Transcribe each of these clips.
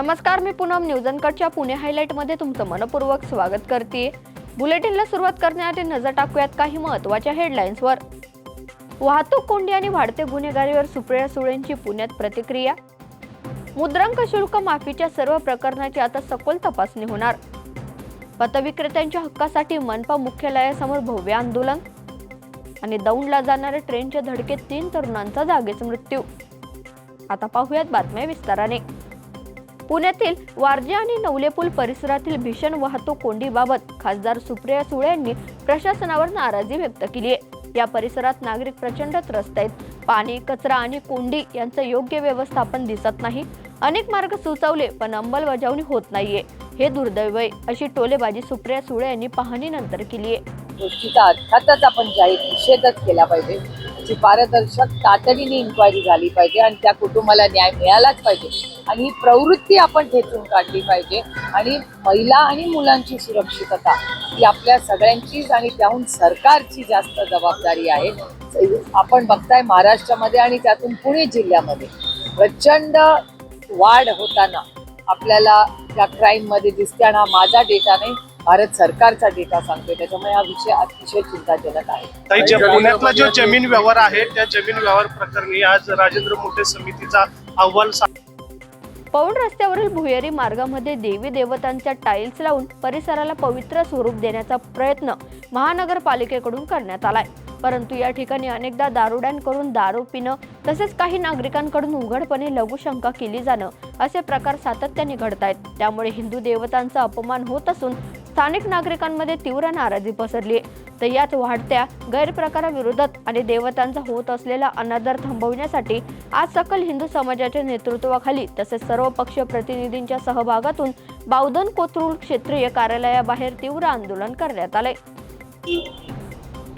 नमस्कार मी पूनम न्यूज अनकटच्या पुणे हायलाईटमध्ये तुमचं मनपूर्वक स्वागत करते. बुलेटिनला सुरुवात करण्याआधी नजर टाकूयात काही महत्त्वाच्या हेडलाईन्सवर वाहतूक कोंडी आणि वाढते गुन्हेगारीवर सुप्रिया सुळेंची पुण्यात प्रतिक्रिया. मुद्रांक शुल्क माफीच्या सर्व प्रकरणाची आता सखोल तपासणी होणार. पतविक्रेत्यांच्या हक्कासाठी मनपा मुख्यालयासमोर भव्य आंदोलन. आणि दौंडला जाणाऱ्या ट्रेनच्या धडकेत तीन तरुणांचा जागेच मृत्यू. आता पाहूयात बातम्या विस्ताराने. पुण्यातील वारजे आणि नवलेपूल परिसरातील भीषण वाहतूक कोंडीबाबत खासदार सुप्रिया सुळे यांनी प्रशासनावर नाराजी व्यक्त केली आहे. या परिसरात नागरिक प्रचंड त्रस्त आहेत. पाणी कचरा आणि कोंडी यांचं योग्य व्यवस्थापन दिसत नाही. अनेक मार्ग सुचवले पण अंमलबजावणी होत नाहीये. हे दुर्दैव आहे अशी टोलेबाजी सुप्रिया सुळे यांनी पाहणीनंतर केली आहे. गोष्टीचा अर्थातच आपण जाहीर निषेधच केला पाहिजे. त्याची पारदर्शक तातडीने इन्क्वायरी झाली पाहिजे आणि त्या कुटुंबाला न्याय मिळालाच पाहिजे. आणि ही प्रवृत्ती आपण ठेचून काढली पाहिजे. आणि महिला आणि मुलांची सुरक्षितता ही आपल्या सगळ्यांचीच आणि त्याहून सरकारची जास्त जबाबदारी आहे. आपण बघताय महाराष्ट्रामध्ये आणि त्यातून पुणे जिल्ह्यामध्ये प्रचंड वाढ होताना आपल्याला त्या क्राईममध्ये दिसते आणि हा माझा डेटा नाही भारत सरकारचा डेटा सांगतोय त्याच्यामुळे हा विषय अतिशय चिंताजनक आहे. ताई जे पुण्यातला जो जमीन व्यवहार आहे त्या जमीन व्यवहार प्रकरणी आज राजेंद्र मोठे समितीचा अहवाल सा- पौंड रस्त्यावरील भुयारी मार्गामध्ये देवी देवतांच्या टाईल्स लावून परिसराला पवित्र स्वरूप देण्याचा प्रयत्न महानगरपालिकेकडून करण्यात आलाय. परंतु या ठिकाणी अनेकदा दारुड्यांकडून दारू पिणं तसेच काही नागरिकांकडून उघडपणे लघुशंका केली जाणं असे प्रकार सातत्याने घडत आहेत त्यामुळे हिंदू देवतांचा अपमान होत असून स्थानिक नागरिकांमध्ये तीव्र नाराजी पसरली आहे. तर यात वाढत्या गैरप्रकाराविरोधात आणि देवतांचा होत असलेला अनादर थांबवण्यासाठी आज सकल हिंदू समाजाच्या नेतृत्वाखाली तसेच सर्व पक्ष प्रतिनिधींच्या सहभागातून बावधन कोथरूड क्षेत्रीय कार्यालयाबाहेर तीव्र आंदोलन करण्यात आले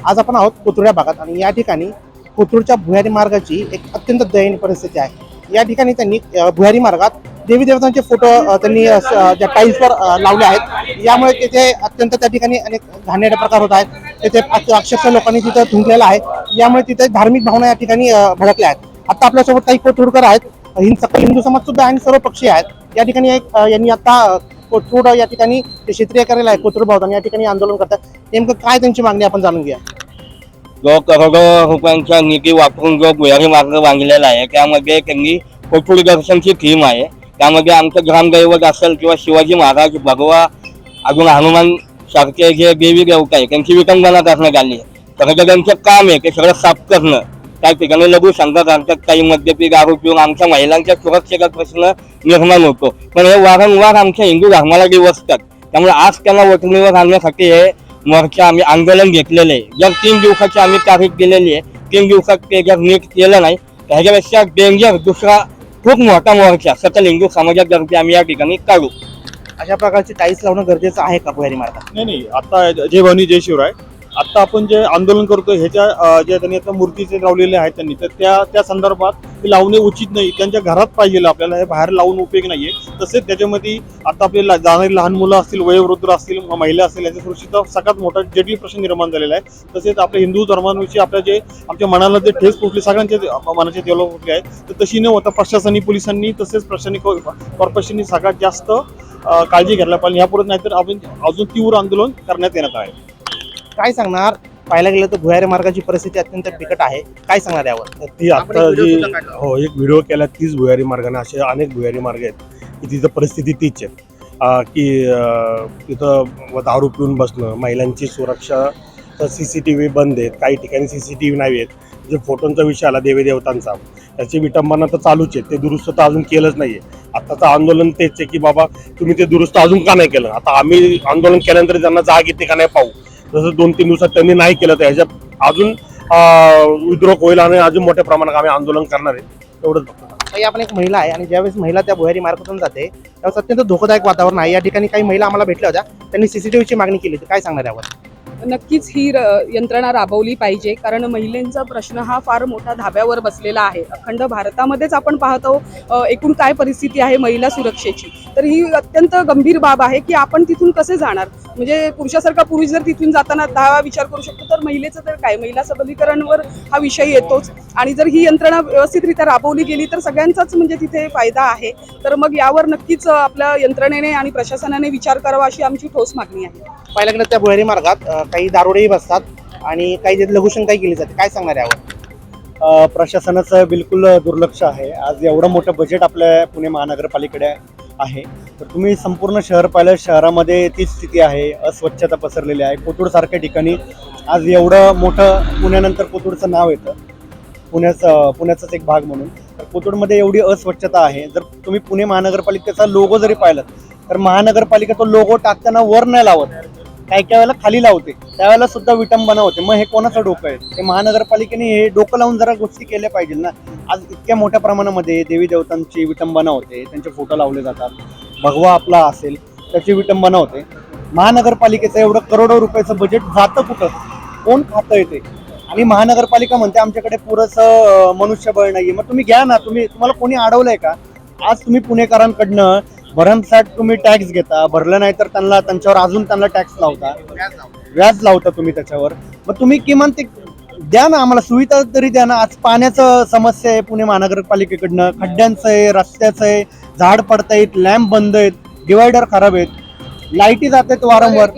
आज आपण आहोत कोथरूड भागात आणि या ठिकाणी कोथरूडच्या भुयारी मार्गाची एक अत्यंत दयनीय परिस्थिती आहे. या ठिकाणी त्यांनी भुयारी मार्गात देवी देवतांचे फोटो त्यांनी अ, ज्या टाईल्सवर लावले आहेत. यामुळे तिथे अत्यंत त्या ठिकाणी अनेक घाणेरडे प्रकार होत आहेत. तिथे अक्षरशः लोकांनी तिथं थुंकलेलं आहे. यामुळे तिथे धार्मिक भावना या ठिकाणी भडकल्या आहेत. आता आपल्यासोबत काही कोथरूडकर आहेत. हिंद हिंदू समाज सुद्धा आणि सर्व पक्षी आहेत. या ठिकाणी एक यांनी आता कोथरूड या ठिकाणी क्षेत्रीय करायला आहे. कोथरूड भावताना या ठिकाणी आंदोलन करतात. नेमकं काय त्यांची मागणी आपण जाणून घ्या जो करोडो रुपयांचा निधी वापरून जो भुयारी मार्ग बांधलेला आहे त्यामध्ये त्यांनी कोथरूड दर्शनची थीम आहे. त्यामध्ये आमचं ग्रामदैवत असेल किंवा शिवाजी महाराज भगवा अजून हनुमान सारखे जे देवी देवता आहे त्यांची विटंबना करण्यात आली आहे. सगळं त्यांचं काम आहे ते सगळं साफ करणं त्या ठिकाणी लघु संघ करतात काही मद्यपी दारू पिऊन आमच्या महिलांच्या सुरक्षेचा प्रश्न निर्माण होतो. पण हे वारंवार आमच्या हिंदू धर्माला दिवसतात त्यामुळे आज त्यांना वटणीवर आणण्यासाठी हे मोर्चा आम्ही आंदोलन घेतलेले आहे. जर तीन दिवसाची आम्ही तारीख दिलेली आहे तीन दिवसात ते जर नीट केलं नाही तर ह्याच्यापेक्षा डेंजर दुसरा खूप मोठा मोर्चा सकल हिंदू समाजातर्फे आम्ही या ठिकाणी काढू. अशा प्रकारची टाईल्स लावणं गरजेचं आहे का भुयारी मार्गात? नाही नाही आता जय भवानी जय शिवराय आता आपण जे आंदोलन करतो ह्याच्या ज्या त्यांनी आता मूर्तीचे लावलेले आहेत त्यांनी तर त्या त्या संदर्भात ते लावणे उचित नाही. त्यांच्या घरात पाहिजे आपल्याला हे बाहेर लावून उपयोग नाहीये. तसेच त्याच्यामध्ये आता आपले ला- जाणारी लहान मुलं असतील वयोवृद्ध असतील महिला असतील याच्या सुरक्षितता सगळ्यात मोठा जटिल प्रश्न निर्माण झालेला आहे. तसेच आपल्या हिंदू धर्माविषयी आपल्या जे आमच्या मनाला जे ठेस पोचले सगळ्यांच्या मनाचे तेल पोचले आहे तर तशी न होता प्रशासनी पोलिसांनी तसेच प्रशासनिक कॉर्पोरेशननी सगळ्यात जास्त काळजी घ्यायला पाहिजे. यापुढे नाहीतर आपण अजून तीव्र आंदोलन करण्यात येणार आहे. काय सांगणार? पाहायला गेलं तर भुयारी मार्गाची परिस्थिती अत्यंत बिकट आहे. काय सांगणार यावर? ती आता जी. हो एक व्हिडिओ केला तीच भुयारी मार्गाने. असे अनेक भुयारी मार्ग आहेत की तिथं परिस्थिती तीच आहे. की तिथं दारू पिऊन बसणं महिलांची सुरक्षा तर सी सी टी व्ही बंद आहेत. काही ठिकाणी सी सी टी व्ही नाही आहेत. जे फोटोंचा विषय आला देवी देवतांचा त्याची विटंबना तर चालूच आहे. ते दुरुस्त तर अजून केलंच नाही आहे आताचं आंदोलन तेच आहे की बाबा तुम्ही ते दुरुस्त अजून का नाही केलं? आता आम्ही आंदोलन केल्यानंतर त्यांना जाग येते का नाही पाहू? जसं दोन तीन दिवसात त्यांनी नाही केलं तर ह्याच्यात अजून विद्रोह होईल आणि अजून मोठ्या प्रमाणात आम्ही आंदोलन करणार आहे. एवढंच बघतो ताई, आपण एक महिला आहे आणि ज्यावेळेस महिला त्या भुयारी मार्गातून जाते त्यावेळेस अत्यंत धोकादायक वातावरण आहे. या ठिकाणी काही महिला आम्हाला भेटल्या होत्या. त्यांनी सीसीटीव्हीची मागणी केली होती. काय सांगणार यावर? नक्कीच ही र- यंत्रणा राबवली पाहिजे. कारण महिलांचा प्रश्न हा फार मोठा धाब्यावर बसलेला आहे. अखंड भारतामध्येच आपण पाहतो एकूण काय परिस्थिती आहे महिला सुरक्षेची. तर ही अत्यंत गंभीर बाब आहे की आपण तिथून कसे जाणार? म्हणजे पुरुषासारखा पुरुष जर तिथून जाताना दहा विचार करू शकतो तर महिलेचं तर काय? महिला सबलीकरणवर हा विषय येतोच. आणि जर ही यंत्रणा व्यवस्थितरित्या राबवली गेली तर सगळ्यांचाच म्हणजे तिथे फायदा आहे. तर मग यावर नक्कीच आपल्या यंत्रणेने आणि प्रशासनाने विचार करावा अशी आमची ठोस मागणी आहे. पाहिलं गेलं त्या भुयारी मार्गात अ, काही दारोडेही बसतात आणि काही तिथे लघुशंकाही केली जाते. काय सांगणार यावर? अ, प्रशासनाचं बिलकुल दुर्लक्ष आहे. आज एवढं मोठं बजेट आपल्या पुणे महानगरपालिकेकडे आहे. तर तुम्ही संपूर्ण शहर पाहिलं शहरामध्ये तीच स्थिती आहे अस्वच्छता पसरलेली आहे. कोथरूडसारख्या ठिकाणी आज एवढं मोठं पुण्यानंतर कोथरूडचं नाव येतं. पुण्याचं पुण्याचाच एक भाग म्हणून. तर कोथरूडमध्ये एवढी अस्वच्छता आहे. जर तुम्ही पुणे महानगरपालिकेचा लोगो जरी पाहिलं तर महानगरपालिका तो लोगो टाकताना वर नाही लावत. काही काही वेळेला खाली लावते. त्यावेळेला सुद्धा विटंबना होते. मग हे कोणाचं डोकं आहे? ते महानगरपालिकेने हे डोकं लावून जरा गोष्टी केल्या पाहिजे ना. आज इतक्या मोठ्या प्रमाणामध्ये देवी देवतांची विटंबना होते. त्यांचे फोटो लावले जातात. भगवा आपला असेल त्याची विटंबना होते. महानगरपालिकेचं एवढं करोडो रुपयाचं बजेट जातं कुठं? कोण खातं येते आणि महानगरपालिका म्हणते आमच्याकडे पुरसं मनुष्यबळ नाही आहे मग तुम्ही घ्या ना. तुम्ही तुम्हाला कोणी अडवलंय का? आज तुम्ही पुणेकरांकडनं भरमसाठ तुम्ही टॅक्स घेता भरलं नाही तर त्यांना त्यांच्यावर अजून त्यांना टॅक्स लावता. व्याज लावता. तुम्ही त्याच्यावर. मग तुम्ही किमान ते द्या ना आम्हाला सुविधा तरी द्या ना. आज पाण्याचं समस्या आहे पुणे महानगरपालिकेकडनं. खड्ड्यांचं आहे रस्त्याचं आहे झाड पडतायत लॅम्प बंद आहेत डिवायडर खराब आहेत. लाईटी जात आहेत वारंवार.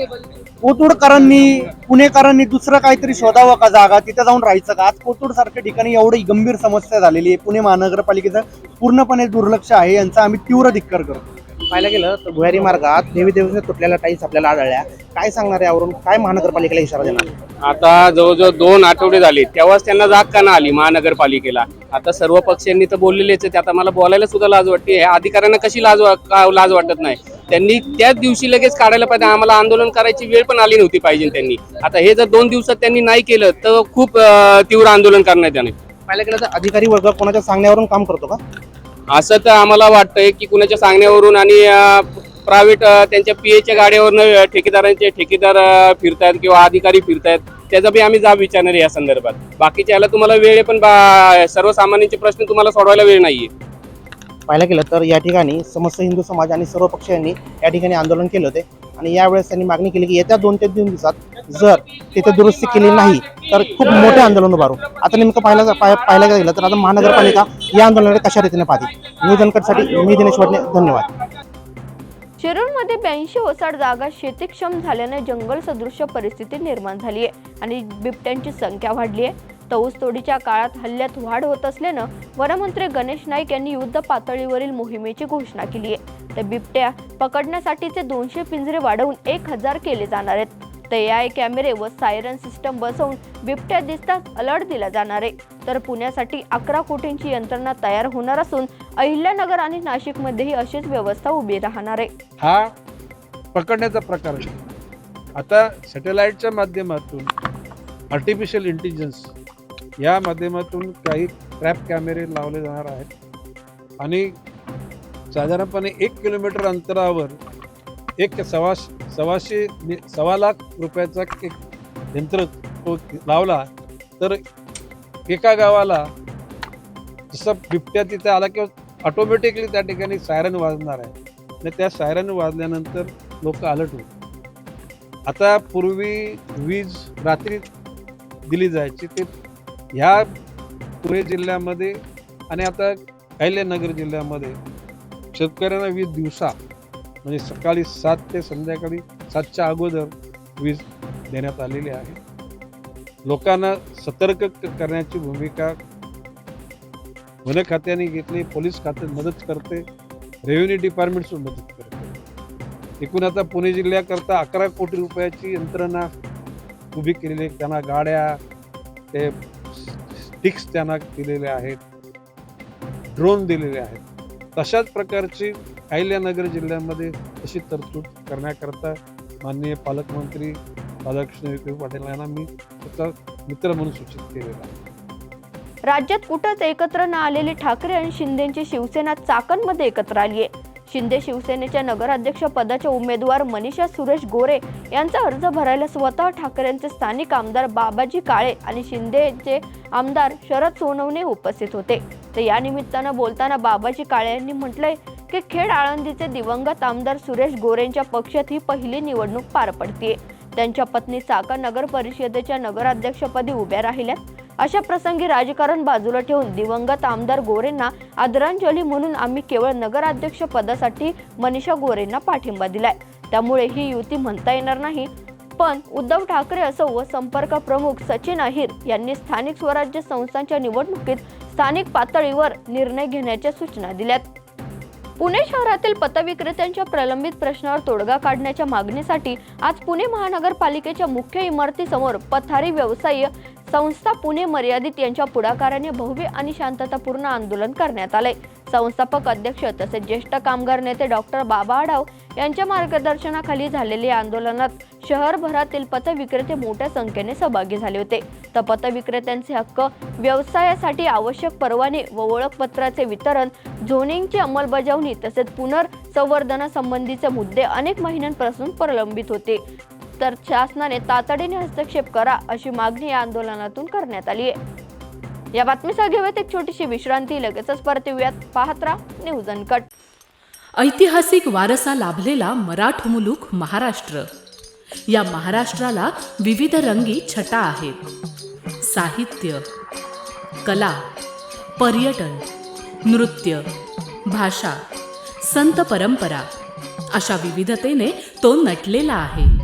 कोथरूडकरांनी पुणेकरांनी दुसरं काहीतरी शोधावं का जागा? तिथे जाऊन राहायचं का? आज कोथरूड सारख्या ठिकाणी एवढी गंभीर समस्या झालेली आहे. पुणे महानगरपालिकेचं पूर्णपणे दुर्लक्ष आहे. यांचा आम्ही तीव्र धिक्कार करतो. पाहायला गेलं तर भुयारी मार्गात देवी देवतांच्या तुटलेल्या टाईल्स आपल्याला आढळल्या. काय सांगणार यावरून? काय महानगरपालिकेला इशारा देणार? आता जवळजवळ दोन आठवडे झाले. तेव्हाच त्यांना जाग का ना आली महानगरपालिकेला? आता सर्व पक्षांनी तर बोललेलेच आहेत. आता मला बोलायला सुद्धा लाज वाटते. ह्या अधिकाऱ्यांना कशी लाज लाज वाटत नाही? त्यांनी त्याच दिवशी लगेच काढायला पाहिजे. आम्हाला आंदोलन करायची वेळ पण आली नव्हती पाहिजे त्यांनी. आता हे जर दोन दिवसात त्यांनी नाही केलं तर खूप तीव्र आंदोलन करण्यात येणार पाहायला गेलं तर अधिकारी वर्ग कोणाच्या सांगण्यावरून काम करतो का? असं तर आम्हाला वाटतंय की कुणाच्या सांगण्यावरून आणि प्रायव्हेट त्यांच्या पीएच्या गाड्यावरनं ठेकेदारांचे ठेकेदार फिरतायत किंवा अधिकारी फिरतायत त्याचा बी आम्ही जाब विचारणार आहे या संदर्भात. बाकीच्या याला तुम्हाला वेळ आहे पण बा- सर्वसामान्यांचे प्रश्न तुम्हाला सोडवायला वेळ नाहीये. पाहायला गेलं तर या ठिकाणी समस्त हिंदू समाज आणि सर्व पक्षांनी या ठिकाणी आंदोलन केलं होते. आणि यावेळेस त्यांनी मागणी केली की येत्या दोन ते तीन दिवसात जर तिथे दुरुस्ती केली नाही तर खूप मोठे आंदोलन उभारू आता नेमकं पाहायला पाहायला गेलं तर आता महानगरपालिका या आंदोलनाकडे कशा रीतीने पाहते? न्यूज अनकटसाठी मी दिनेश वडणे धन्यवाद. शिरूरमध्ये ब्याऐंशी ओसाड जागा शेतीक्षम झाल्याने जंगल सदृश्य परिस्थिती निर्माण झाली आहे आणि बिबट्यांची संख्या वाढली आहे. तोडीच्या काळात हल्ल्यात वाढ होत असल्यानं वनमंत्री गणेश नाईक यांनी युद्ध पातळीवरील मोहिमेची घोषणा केली आहे. तर बिबट्या पकडण्यासाठीचे दोनशे पिंजरे वाढवून एक हजार केले जाणार आहेत. तर आय कॅमेरे व सायरन सिस्टम बसवून बिबट्या दिसताच अलर्ट दिला जाणार आहे. तर पुण्यासाठी अकरा कोटींची यंत्रणा तयार होणार असून अहिल्यानगर आणि नाशिकमध्येही अशीच व्यवस्था उभी राहणार आहे. हा पकडण्याचा प्रकार आहे. आता सॅटेलाईटच्या माध्यमातून आर्टिफिशियल इंटेलिजन्स या माध्यमातून काही ट्रॅप कॅमेरे लावले जाणार आहेत. आणि साधारणपणे एक किलोमीटर अंतरावर एक सव्वा सव्वाशे नि- सव्वा लाख रुपयाचा एक यंत्र तो लावला तर एका गावाला जसं बिबट्या तिथे आला किंवा ऑटोमॅटिकली त्या ठिकाणी सायरन वाजणार आहे. आणि त्या सायरन वाजल्यानंतर लोक अलर्ट होतात. आता पूर्वी वीज रात्री दिली जायची ते ह्या पुणे जिल्ह्यामध्ये आणि आता अहिल्यानगर जिल्ह्यामध्ये शेतकऱ्यांना वीज दिवसा म्हणजे सकाळी सात ते संध्याकाळी सातच्या अगोदर वीज देण्यात आलेली आहे. लोकांना सतर्क करण्याची भूमिका वन खात्याने घेतली पोलीस खाते मदत करते रेव्हेन्यू डिपार्टमेंट मदत करते. एकूण आता पुणे जिल्ह्याकरता अकरा कोटी रुपयाची यंत्रणा उभी केलेली त्यांना गाड्या ते स्टिक्स त्यांना दिलेले आहेत. ड्रोन दिलेले आहेत. तशाच प्रकारची अहिल्यानगर जिल्ह्यामध्ये तशी तरतूद करण्याकरता माननीय पालकमंत्री राधाकृष्ण विखे पाटील यांना मी त्याचा मित्र म्हणून सूचित केलेला आहे. राज्यात कुठंच एकत्र न आलेले ठाकरे आणि शिंदेची शिवसेना चाकणमध्ये एकत्र आली आहे. शिंदे शिवसेनेच्या नगराध्यक्ष पदाचे उमेदवार मनीषा सुरेश गोरे यांचा अर्ज भरायला स्वतः ठाकरेंचे स्थानिक आमदार बाबाजी काळे आणि शिंदेचे आमदार शरद सोनवणे उपस्थित होते. तर या निमित्तानं बोलताना बाबाजी काळे यांनी म्हटलंय की खेड आळंदीचे दिवंगत आमदार सुरेश गोरेंच्या पक्षात ही पहिली निवडणूक पार पडतीये. त्यांच्या पत्नी साका नगर परिषदेच्या नगराध्यक्षपदी उभ्या राहिल्यात. अशा प्रसंगी राजकारण बाजूला ठेवून दिवंगत आमदार गोरेंना आदरांजली म्हणून आम्ही केवळ नगराध्यक्ष पदासाठी मनीषा गोरेंना पाठिंबा दिलाय. त्यामुळे ही युती म्हणता येणार नाही. पण उद्धव ठाकरे असो व संपर्क प्रमुख सचिन अहिर यांनी स्थानिक स्वराज्य संस्थांच्या निवडणुकीत स्थानिक पातळीवर निर्णय घेण्याच्या सूचना दिल्यात. पुणे शहरातील पतविक्रेत्यांच्या प्रलंबित प्रश्नावर तोडगा काढण्याच्या मागणीसाठी आज पुणे महानगरपालिकेच्या मुख्य इमारतीसमोर पथारी व्यवसायी संस्था पुणे मर्यादित यांच्या पुढाकाराने भव्य आणि शांततापूर्ण आंदोलन करण्यात आले. संस्थापक अध्यक्ष तसेच ज्येष्ठ कामगार नेते डॉक्टर बाबा आढाव यांच्या मार्गदर्शनाखाली झालेल्या आंदोलनात शहरभरातील पथविक्रेते मोठ्या संख्येने सहभागी झाले होते. तर पथविक्रेत्यांचे हक्क व्यवसायासाठी आवश्यक परवाने व ओळखपत्राचे वितरण झोनिंगची अंमलबजावणी तसेच पुनर्संवर्धनासंबंधीचे मुद्दे अनेक महिन्यांपासून प्रलंबित होते. तर शासनाने तातडीने हस्तक्षेप करा अशी मागणी या आंदोलनातून करण्यात आली आहे. या बातमीसह घेऊयात एक छोटीशी विश्रांती. लगेचच परत येऊयात. पाहत राहा न्यूज अनकट. ऐतिहासिक वारसा लाभलेला मराठ मुलूक महाराष्ट्र. या महाराष्ट्राला विविध रंगी छटा आहेत. साहित्य कला पर्यटन नृत्य भाषा संत परंपरा अशा विविधतेने तो नटलेला आहे.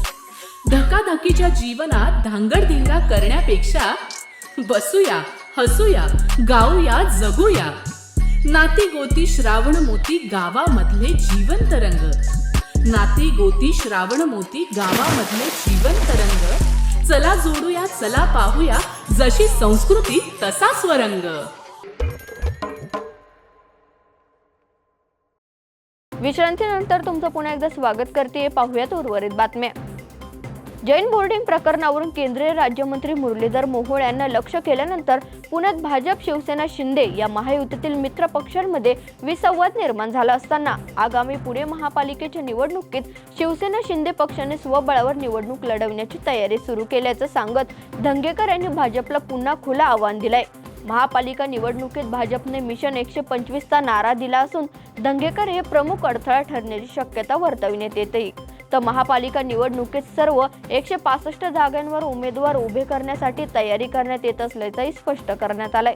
धकाधकीच्या जीवनात धांगडधिंगा करण्यापेक्षा बसूया हसूया गाऊया जगूया. नाती गोती श्रावण मोती गावामधले जीवन तरंग नाती गोती श्रावण मोती गावामधले जीवन तरंग चला जोडूया चला पाहूया जशी संस्कृती तसा स्वरंग. विश्रांतीनंतर तुमचं पुन्हा एकदा स्वागत करते पाहूयात उर्वरित बातम्या. जैन बोर्डिंग प्रकरणावरून केंद्रीय राज्यमंत्री मुरलीधर मोहोळ यांना लक्ष केल्यानंतर पुण्यात भाजप शिवसेना शिंदे या महायुतीतील मित्र पक्षांमध्ये विसंवाद निर्माण झाला असताना आगामी पुणे महापालिकेच्या निवडणुकीत शिवसेना शिंदे पक्षाने स्वबळावर निवडणूक लढवण्याची तयारी सुरू केल्याचं सांगत धंगेकर यांनी भाजपला पुन्हा खुला आव्हान दिलंय. महापालिका निवडणुकीत भाजपने मिशन एकशे पंचवीसचा नारा दिला असून धंगेकर हे प्रमुख अडथळा ठरण्याची शक्यता वर्तविण्यात येते तर महापालिका निवडणुकीत सर्व एकशे पासष्ट जागांवर उमेदवार उभे करण्यासाठी तयारी करण्यात येत असल्याचंही स्पष्ट करण्यात आलंय.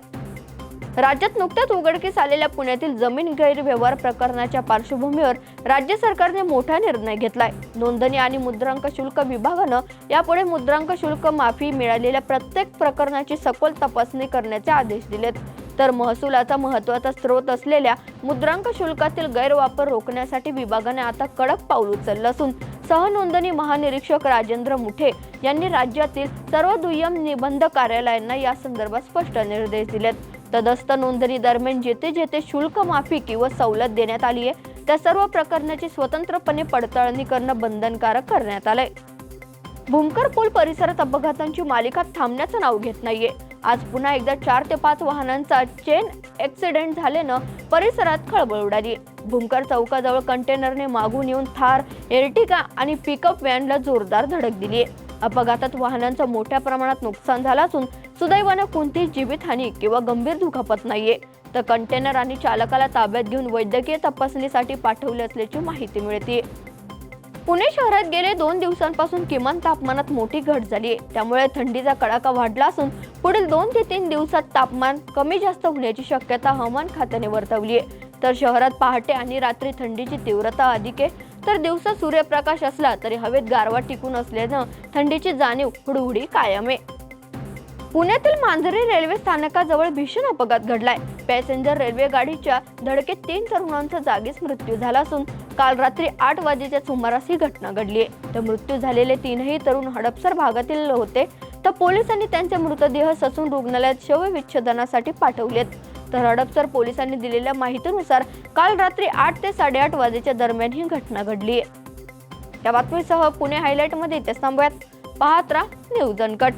राज्यात नुकत्याच उघडकीस आलेल्या पुण्यातील जमीन गैरव्यवहार प्रकरणाच्या पार्श्वभूमीवर राज्य सरकारने मोठा निर्णय घेतलाय. नोंदणी आणि मुद्रांक शुल्क विभागानं यापुढे मुद्रांक शुल्क माफी मिळालेल्या प्रत्येक प्रकरणाची सखोल तपासणी करण्याचे आदेश दिलेत. तर महसुलाचा महत्त्वाचा स्रोत असलेल्या मुद्रांक शुल्कातील गैरवापर रोखण्यासाठी विभागाने आता कडक पाऊल उचललं असून सहनोंदणी महानिरीक्षक राजेंद्र मुठे यांनी राज्यातील सर्व दुय्यम निबंध कार्यालयांना या संदर्भात स्पष्ट निर्देश दिलेत. तदस्त नोंदणी दरम्यान जेथे जेथे शुल्क माफी किंवा सवलत देण्यात आली आहे त्या सर्व प्रकरणाची स्वतंत्रपणे पडताळणी करणं बंधनकारक करण्यात आलंय. भूमकर पूल परिसरात अपघातांची मालिका थांबण्याचं नाव घेत नाहीये. आज पुन्हा एकदा चार ते पाच वाहनांचा चेन ॲक्सिडेंट झाल्यानं परिसरात खळबळ उडाली. भूमकर चौकाजवळ कंटेनरने मागून येऊन थार एर्टिगा आणि पिकअप व्हॅनला जोरदार धडक दिली. अपघातात वाहनांचं मोठ्या प्रमाणात नुकसान झालं असून सुदैवानं कोणतीही जीवितहानी किंवा गंभीर दुखापत नाहीये. तर कंटेनर आणि चालकाला ताब्यात घेऊन वैद्यकीय तपासणीसाठी पाठवले असल्याची माहिती मिळते. पुणे शहरात गेले दोन दिवसांपासून किमान तापमानात मोठी घट झाली आहे. त्यामुळे थंडीचा कडाका वाढला असून पुढील दोन ते तीन दिवसात तापमान कमी जास्त होण्याची शक्यता हवामान खात्याने वर्तवली आहे. तर शहरात पहाटे आणि रात्री थंडीची तीव्रता अधिक आहे. तर दिवसा सूर्यप्रकाश असला तरी हवेत गारवा टिकून असल्यानं थंडीची जाणीव हुडहुडी कायम आहे. पुण्यातील मांजरी रेल्वे स्थानकाजवळ भीषण अपघात घडलाय. पॅसेंजर रेल्वे गाडीच्या धडकेत तीन तरुणांचा जागीच मृत्यू झाला असून काल रात्री आठ वाजेच्या सुमारास ही घटना घडली आहे. तर मृत्यू झालेले तीनही तरुण हडपसर भागातील होते. तर पोलिसांनी त्यांचे मृतदेह ससून रुग्णालयात शवविच्छेदनासाठी पाठवलेत तर हडपसर पोलिसांनी दिलेल्या माहितीनुसार काल रात्री आठ ते साडेआठ वाजेच्या दरम्यान ही घटना घडली आहे. या बातमीसह पुणे हायलाईटमध्ये इथेच थांबूयात. पाहत राहा न्यूज अनकट.